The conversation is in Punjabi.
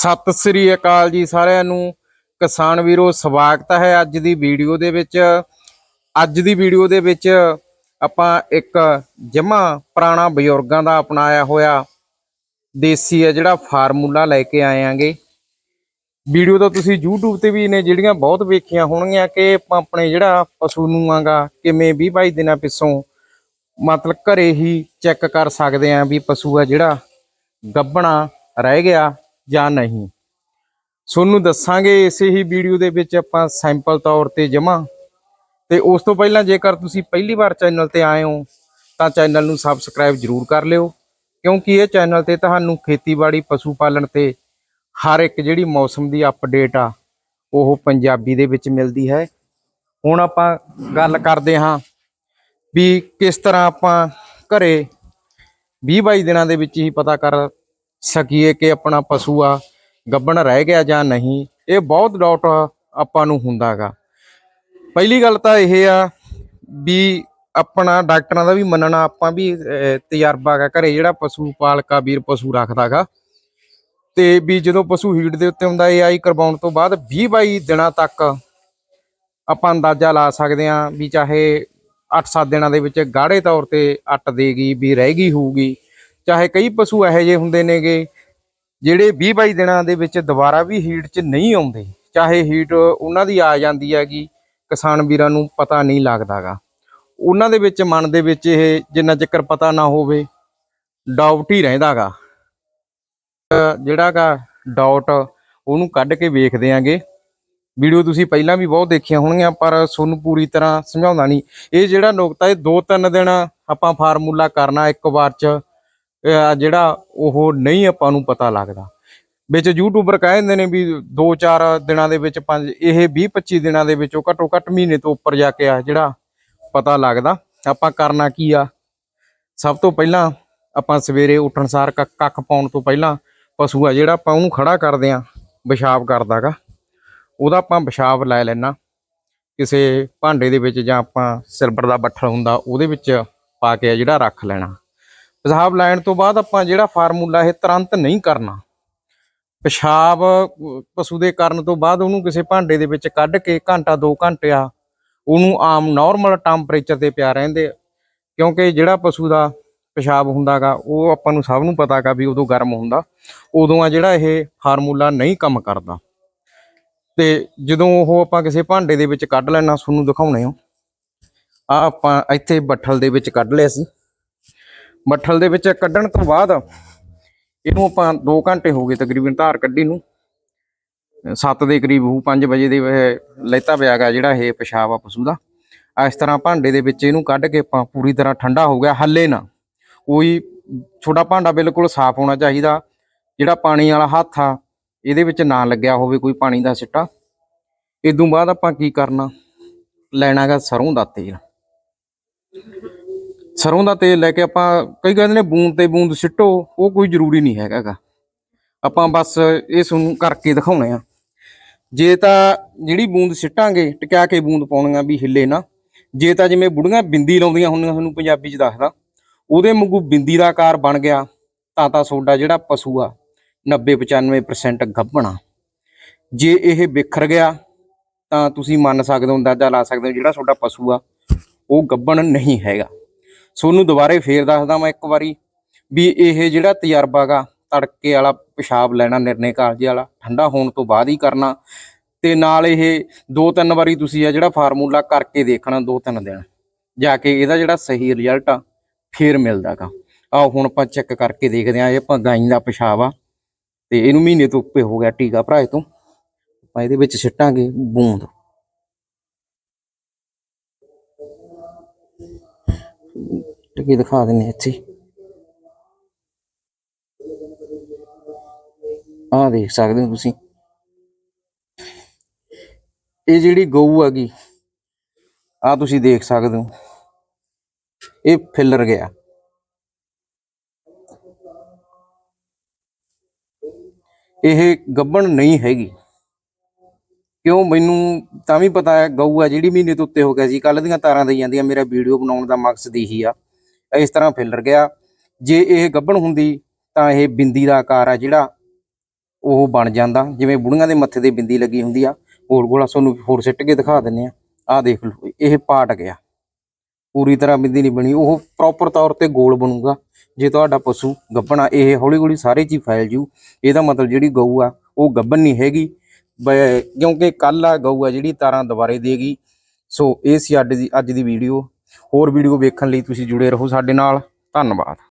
ਸਤਿ ਸ੍ਰੀ ਅਕਾਲ ਜੀ ਸਾਰਿਆਂ ਨੂੰ। ਕਿਸਾਨ ਵੀਰੋ, ਸਵਾਗਤ ਹੈ ਅੱਜ ਦੀ ਵੀਡੀਓ ਦੇ ਵਿੱਚ। ਅੱਜ ਦੀ ਵੀਡੀਓ ਦੇ ਵਿੱਚ ਆਪਾਂ ਇੱਕ ਜਮਾ ਪੁਰਾਣਾ ਬਜ਼ੁਰਗਾਂ ਦਾ ਅਪਣਾਇਆ ਹੋਇਆ ਦੇਸੀ ਹੈ ਜਿਹੜਾ ਫਾਰਮੂਲਾ ਲੈ ਕੇ ਆਏ ਆਂਗੇ। ਵੀਡੀਓ ਤਾਂ ਤੁਸੀਂ YouTube ਤੇ ਵੀ ਨੇ, ਜਿਹੜੀਆਂ ਬਹੁਤ ਵੇਖੀਆਂ ਹੋਣਗੀਆਂ ਕਿ ਆਪਾਂ ਆਪਣੇ ਜਿਹੜਾ ਪਸ਼ੂ ਨੂੰ ਆਂਗਾ ਕਿਵੇਂ 20 22 ਦਿਨਾਂ ਪਿੱਛੋਂ ਮਤਲਬ ਘਰੇ ਹੀ ਚੈੱਕ ਕਰ ਸਕਦੇ ਆਂ ਵੀ ਪਸ਼ੂ ਆ ਜਿਹੜਾ ਗੱਭਣਾ ਰਹਿ ਗਿਆ। ਜਾਂ ਨਹੀਂ। ਤੁਹਾਨੂੰ ਦੱਸਾਂਗੇ ਇਸੇ ਹੀ ਵੀਡੀਓ ਦੇ ਵਿੱਚ ਆਪਾਂ ਸੈਂਪਲ ਤੌਰ ਤੇ ਜਮਾ ਤੇ ਉਸ ਤੋਂ ਪਹਿਲਾਂ ਜੇਕਰ ਤੁਸੀਂ ਪਹਿਲੀ ਵਾਰ ਚੈਨਲ ਤੇ ਆਏ ਹੋ, ਤਾਂ ਚੈਨਲ ਨੂੰ ਸਬਸਕ੍ਰਾਈਬ ਜਰੂਰ ਕਰ ਲਿਓ, ਕਿਉਂਕਿ ਇਹ ਚੈਨਲ ਤੇ ਤੁਹਾਨੂੰ ਖੇਤੀਬਾੜੀ ਪਸ਼ੂ ਪਾਲਣ ਤੇ ਹਰ ਇੱਕ ਜਿਹੜੀ ਮੌਸਮ ਦੀ ਅਪਡੇਟ ਆ, ਉਹ ਪੰਜਾਬੀ ਦੇ ਵਿੱਚ ਮਿਲਦੀ ਹੈ। ਹੁਣ ਆਪਾਂ ਗੱਲ ਕਰਦੇ ਹਾਂ ਵੀ ਕਿਸ ਤਰ੍ਹਾਂ ਆਪਾਂ ਘਰੇ 20 22 ਦਿਨਾਂ ਦੇ ਵਿੱਚ ਹੀ ਪਤਾ ਕਰ ਸਕੀਏ ਕਿ ਆਪਣਾ ਪਸ਼ੂ ਆ ਗੱਬਣ ਰਹਿ ਗਿਆ ਜਾਂ ਨਹੀਂ, ਇਹ ਬਹੁਤ ਡਾਊਟ ਆਪਾਂ ਨੂੰ ਹੁੰਦਾਗਾ। ਪਹਿਲੀ ਗੱਲ ਤਾਂ ਇਹ ਆ ਵੀ ਆਪਣਾ ਡਾਕਟਰਾਂ ਦਾ ਵੀ ਮੰਨਣਾ, ਆਪਾਂ ਵੀ ਤਜਰਬਾ ਹੈਗਾ ਘਰੇ ਜਿਹੜਾ ਪਸ਼ੂ ਪਾਲਕਾ, ਵੀਰ ਪਸ਼ੂ ਰੱਖਦਾਗਾ। ਤੇ ਵੀ ਜਦੋਂ ਪਸ਼ੂ ਹੀਟ ਦੇ ਉੱਤੇ ਹੁੰਦਾ ਏਆਈ ਕਰਵਾਉਣ ਤੋਂ ਬਾਅਦ 20 22 ਦਿਨਾਂ ਤੱਕ ਆਪਾਂ ਅੰਦਾਜ਼ਾ ਲਾ ਸਕਦੇ ਹਾਂ ਵੀ ਚਾਹੇ 8-7 ਦਿਨਾਂ ਦੇ ਵਿੱਚ ਗਾੜੇ ਤੌਰ ਤੇ ਅੱਟ ਦੇਗੀ, ਵੀ ਰਹਿ ਗਈ, ਹੋਊਗੀ। ਚਾਹੇ ਕਈ ਪਸ਼ੂ ਇਹੋ ਜਿਹੇ ਹੁੰਦੇ ਨੇਗੇ, ਜਿਹੜੇ 20 22 ਦਿਨਾਂ ਦੇ ਵਿੱਚ ਦੁਬਾਰਾ ਵੀ ਹੀਟ 'ਚ ਨਹੀਂ ਆਉਂਦੇ, ਚਾਹੇ ਹੀਟ ਉਹਨਾਂ ਦੀ ਆ ਜਾਂਦੀ ਹੈਗੀ, ਕਿਸਾਨ ਵੀਰਾਂ ਨੂੰ ਪਤਾ ਨਹੀਂ ਲੱਗਦਾਗਾ। ਉਹਨਾਂ ਦੇ ਵਿੱਚ, ਮਨ ਦੇ ਵਿੱਚ ਇਹ ਜਿੰਨਾ ਚੱਕਰ ਪਤਾ ਨਾ ਹੋਵੇ ਡਾਊਟ ਹੀ ਰਹਿੰਦਾਗਾ। ਜਿਹੜਾਗਾ ਡਾਊਟ ਉਹਨੂੰ ਕੱਢ ਕੇ ਵੇਖਦੇ ਆਂਗੇ। ਵੀਡੀਓ ਤੁਸੀਂ ਪਹਿਲਾਂ ਵੀ ਬਹੁਤ ਦੇਖੀਆਂ ਹੋਣਗੀਆਂ, ਪਰ ਤੁਹਾਨੂੰ ਪੂਰੀ ਤਰ੍ਹਾਂ ਸਮਝਾਉਂਦਾ ਨਹੀਂ। ਇਹ ਜਿਹੜਾ ਨੁਕਤਾ, ਇਹ ਦੋ ਤਿੰਨ ਦਿਨ ਆਪਾਂ ਫਾਰਮੂਲਾ ਕਰਨਾ ਇੱਕ ਵਾਰ ਚ ਜਿਹੜਾ ਉਹ ਨਹੀਂ ਆਪਾਂ ਨੂੰ ਪਤਾ ਲੱਗਦਾ। ਵਿੱਚ ਯੂਟਿਊਬਰ ਕਹਿੰਦੇ ਨੇ ਵੀ 2-4 ਦਿਨਾਂ ਦੇ ਵਿੱਚ ਪੰਜ, ਇਹ 20-25 ਦਿਨਾਂ ਦੇ ਵਿੱਚ ਉਹ ਘੱਟੋ ਘੱਟ ਮਹੀਨੇ ਤੋਂ ਉੱਪਰ ਜਾ ਕੇ ਆ ਜਿਹੜਾ ਪਤਾ ਲੱਗਦਾ। ਆਪਾਂ ਕਰਨਾ ਕੀ ਆ? ਸਭ ਤੋਂ ਪਹਿਲਾਂ ਆਪਾਂ ਸਵੇਰੇ ਉੱਠਣ ਸਾਰ ਕੱਖ ਪਾਉਣ ਤੋਂ ਪਹਿਲਾਂ ਪਸ਼ੂ ਆ ਜਿਹੜਾ ਆਪਾਂ ਉਹਨੂੰ ਖੜਾ ਕਰਦੇ ਆ ਪਿਸ਼ਾਬ ਕਰਦਾਗਾ। ਉਹਦਾ ਆਪਾਂ ਪਿਸ਼ਾਬ ਲੈ ਲੈਣਾ ਕਿਸੇ ਭਾਂਡੇ ਦੇ ਵਿੱਚ ਜਾਂ ਆਪਾਂ ਸਿਲਵਰ ਦਾ ਬੱਠਲ ਹੁੰਦਾ, ਉਹਦੇ ਵਿੱਚ ਪਾ ਕੇ ਆ ਜਿਹੜਾ ਰੱਖ ਲੈਣਾ। ਪਿਸ਼ਾਬ ਲੈਣ ਤੋਂ ਬਾਅਦ ਆਪਾਂ ਜਿਹੜਾ ਫਾਰਮੂਲਾ ਇਹ ਤੁਰੰਤ ਨਹੀਂ ਕਰਨਾ। ਪਿਸ਼ਾਬ, ਪਸ਼ੂ ਦੇ ਕਰਨ ਤੋਂ ਬਾਅਦ ਉਹਨੂੰ ਕਿਸੇ ਭਾਂਡੇ ਦੇ ਵਿੱਚ ਕੱਢ ਕੇ ਘੰਟਾ 2 ਘੰਟੇ ਆ, ਉਹਨੂੰ ਆਮ ਨਾਰਮਲ ਟੈਂਪਰੇਚਰ ਤੇ ਪਿਆ ਰਹਿੰਦੇ ਕਿਉਂਕਿ ਜਿਹੜਾ ਪਸ਼ੂ ਦਾ ਪਿਸ਼ਾਬ ਹੁੰਦਾਗਾ, ਉਹ ਆਪਾਂ ਨੂੰ ਸਭ ਨੂੰ ਪਤਾਗਾ ਵੀ ਉਦੋਂ ਗਰਮ ਹੁੰਦਾ, ਉਦੋਂ ਆ ਜਿਹੜਾ ਇਹ ਫਾਰਮੂਲਾ ਨਹੀਂ ਕੰਮ ਕਰਦਾ। ਤੇ ਜਦੋਂ ਉਹ ਆਪਾਂ ਕਿਸੇ ਭਾਂਡੇ ਦੇ ਵਿੱਚ ਕੱਢ ਲੈਣਾ ਤੁਹਾਨੂੰ ਦਿਖਾਉਣੇ ਹੋ। ਆ ਆਪਾਂ ਇੱਥੇ ਬੱਠਲ ਦੇ ਵਿੱਚ ਕੱਢ ਲਿਆ ਸੀ। ਮੱਠਲ ਦੇ ਵਿੱਚ ਕੱਢਣ ਤੋਂ ਬਾਅਦ ਇਹਨੂੰ ਆਪਾਂ 2 ਘੰਟੇ ਹੋ ਗਏ ਤਕਰੀਬਨ ਧਾਰ ਕੱਢੀ ਨੂੰ। 7 ਦੇ ਕਰੀਬ ਹੋਊ 5 ਵਜੇ ਦੇ ਲੈਤਾ ਪਿਆ ਗਾ ਜਿਹੜਾ ਇਹ ਪਿਸ਼ਾਬ ਆ ਪਸ਼ੂ ਦਾ। ਇਸ ਤਰ੍ਹਾਂ ਭਾਂਡੇ ਦੇ ਵਿੱਚ ਇਹਨੂੰ ਕੱਢ ਕੇ ਆਪਾਂ ਪੂਰੀ ਤਰ੍ਹਾਂ ਠੰਡਾ ਹੋ ਗਿਆ, ਹੱਲੇ ਨਾ। ਕੋਈ ਛੋਟਾ ਭਾਂਡਾ ਬਿਲਕੁਲ ਸਾਫ਼ ਹੋਣਾ ਚਾਹੀਦਾ, ਜਿਹੜਾ ਪਾਣੀ ਵਾਲਾ ਹੱਥ ਆ, ਇਹਦੇ ਵਿੱਚ ਨਾ ਲੱਗਿਆ ਹੋਵੇ ਕੋਈ ਪਾਣੀ ਦਾ ਸਿੱਟਾ। ਇਦੋਂ ਬਾਅਦ ਆਪਾਂ ਕੀ ਕਰਨਾ? ਲੈਣਾਗਾ ਸਰੋਂ ਦਾ ਤੇਲ। ਸਰੋਂ ਦਾ ਤੇਲ ਲੈ ਕੇ ਆਪਾਂ ਕਈ ਕਹਿੰਦੇ ਨੇ ਬੂੰਦ ਤੇ ਬੂੰਦ ਸਿੱਟੋ, ਉਹ ਕੋਈ ਜ਼ਰੂਰੀ ਨਹੀਂ ਹੈਗਾਗਾ। ਆਪਾਂ ਬਸ ਇਸ ਨੂੰ ਕਰਕੇ ਦਿਖਾਉਣੇ ਆ। ਜੇ ਤਾਂ ਜਿਹੜੀ ਬੂੰਦ ਸਿੱਟਾਂਗੇ, ਟਿਕਾ ਕੇ ਬੂੰਦ ਪਾਉਣੀਆਂ ਵੀ ਹਿੱਲੇ ਨਾ, ਜੇ ਤਾਂ ਜਿਵੇਂ ਬੁੜੀਆਂ ਬਿੰਦੀ ਲਾਉਂਦੀਆਂ ਹੁੰਦੀਆਂ ਤੁਹਾਨੂੰ ਪੰਜਾਬੀ ਚ ਦੱਸਦਾ, ਉਹਦੇ ਵਾਂਗੂ ਬਿੰਦੀ ਦਾ ਆਕਾਰ ਬਣ ਗਿਆ, ਤਾਂ ਤਾਂ ਤੁਹਾਡਾ ਜਿਹੜਾ ਪਸ਼ੂ ਆ 90 95% ਗੱਭਣਾ। ਜੇ ਇਹ ਵਿਖਰ ਗਿਆ, ਤਾਂ ਤੁਸੀਂ ਮੰਨ ਸਕਦੇ ਹੋ, ਅੰਦਾਜ਼ਾ ਲਾ ਸਕਦੇ ਹੋ ਜਿਹੜਾ ਤੁਹਾਡਾ ਪਸ਼ੂ ਆ, ਉਹ ਗੱਭਣ ਨਹੀਂ ਹੈਗਾ। ਤੁਹਾਨੂੰ ਦੁਬਾਰੇ ਫੇਰ ਦੱਸਦਾ ਮੈਂ ਇੱਕ ਵਾਰੀ ਵੀ ਇਹ ਜਿਹੜਾ ਤਜਰਬਾ ਗਾ, ਤੜਕੇ ਵਾਲਾ ਪਿਸ਼ਾਬ ਲੈਣਾ, ਨਿਰਣੇ ਕਾਲਜੇ ਵਾਲਾ, ਠੰਡਾ ਹੋਣ ਤੋਂ ਬਾਅਦ ਹੀ ਕਰਨਾ। ਤੇ ਨਾਲ ਇਹ ਦੋ ਤਿੰਨ ਵਾਰੀ ਤੁਸੀਂ ਆ ਜਿਹੜਾ ਫਾਰਮੂਲਾ ਕਰਕੇ ਦੇਖਣਾ ਦੋ ਤਿੰਨ ਦਿਨ। ਜਾ ਕੇ ਇਹਦਾ ਜਿਹੜਾ ਸਹੀ ਰਿਜ਼ਲਟ ਆ, ਫੇਰ ਮਿਲਦਾਗਾ ਆਓ ਹੁਣ ਆਪਾਂ ਚੈੱਕ ਕਰਕੇ ਦੇਖਦੇ ਆ ਇਹ ਆਪਾਂ ਗਾਈ ਦਾ ਪਿਸ਼ਾਬ ਆ। ਤੇ ਇਹਨੂੰ ਮਹੀਨੇ ਤੋਂ ਉੱਪਰ ਹੋ ਗਿਆ ਟੀਕਾ ਭਰਾਏ ਤੋਂ। ਆਪਾਂ ਇਹਦੇ ਵਿੱਚ ਸਿੱਟਾਂਗੇ ਬੂੰਦ। ਟਿੱਕੀ ਦਿਖਾ ਦਿੰਨੇ ਇੱਥੇ ਆਹ ਦੇਖ ਸਕਦੇ ਹੋ ਤੁਸੀਂ। ਇਹ ਜਿਹੜੀ ਗਊ ਹੈਗੀ ਆ ਤੁਸੀਂ ਦੇਖ ਸਕਦੇ ਹੋ। ਇਹ ਫਿਲਰ ਗਿਆ। ਇਹ ਗੱਬਣ ਨਹੀਂ ਹੈਗੀ। ਕਿਉਂ? ਮੈਨੂੰ ਤਾਂ ਵੀ ਪਤਾ ਹੈ, ਗਊ ਆ ਜਿਹੜੀ ਮਹੀਨੇ ਤੋਂ ਉੱਤੇ ਹੋ ਗਿਆ ਸੀ। ਕੱਲ ਦੀਆਂ ਤਾਰਾਂ ਦੇਈ ਜਾਂਦੀਆਂ ਮੇਰਾ ਵੀਡੀਓ ਬਣਾਉਣ ਦਾ ਮਕਸਦ ਇਹੀ ਆ। ਇਸ ਤਰ੍ਹਾਂ ਫਿੱਲਰ ਗਿਆ। ਜੇ ਇਹ ਗੱਭਣ ਹੁੰਦੀ ਤਾਂ ਇਹ ਬਿੰਦੀ ਦਾ ਆਕਾਰ ਆ ਜਿਹੜਾ ਉਹ ਬਣ ਜਾਂਦਾ। ਜਿਵੇਂ ਬੁੜੀਆਂ ਦੇ ਮੱਥੇ ਤੇ ਬਿੰਦੀ ਲੱਗੀ ਹੁੰਦੀ ਆ ਗੋਲ ਗੋਲਾ ਤੁਹਾਨੂੰ ਹੋਰ ਸਿੱਟ ਕੇ ਦਿਖਾ ਦਿੰਨੇ ਆ। ਆਹ ਦੇਖ ਲਓ, ਇਹ ਪਾਟ ਗਿਆ। ਪੂਰੀ ਤਰ੍ਹਾਂ ਬਿੰਦੀ ਨਹੀਂ ਬਣੀ। ਉਹ ਪ੍ਰੋਪਰ ਤੌਰ ਤੇ ਗੋਲ ਬਣੂਗਾ। ਜੇ ਤੁਹਾਡਾ ਪਸ਼ੂ ਗੱਭਣਾ, ਇਹ ਹੌਲੀ ਹੌਲੀ ਸਾਰੇ ਚ ਫੈਲ ਜੂ। ਇਹਦਾ ਮਤਲਬ ਜਿਹੜੀ ਗਊ ਆ, ਉਹ ਗੱਭਣ ਨਹੀਂ ਹੈਗੀ। ਬ- ਕਿਉਂਕਿ ਕੱਲ ਆ ਗਊ ਆ ਜਿਹੜੀ ਤਾਰਾਂ ਦੁਬਾਰੇ ਦੇਗੀ। ਸੋ, ਇਹ ਸੀ ਅੱਜ ਦੀ ਅੱਜ ਦੀ ਵੀਡੀਓ ਹੋਰ ਵੀਡੀਓ ਵੇਖਣ ਲਈ ਤੁਸੀਂ ਜੁੜੇ ਰਹੋ ਸਾਡੇ ਨਾਲ। ਧੰਨਵਾਦ।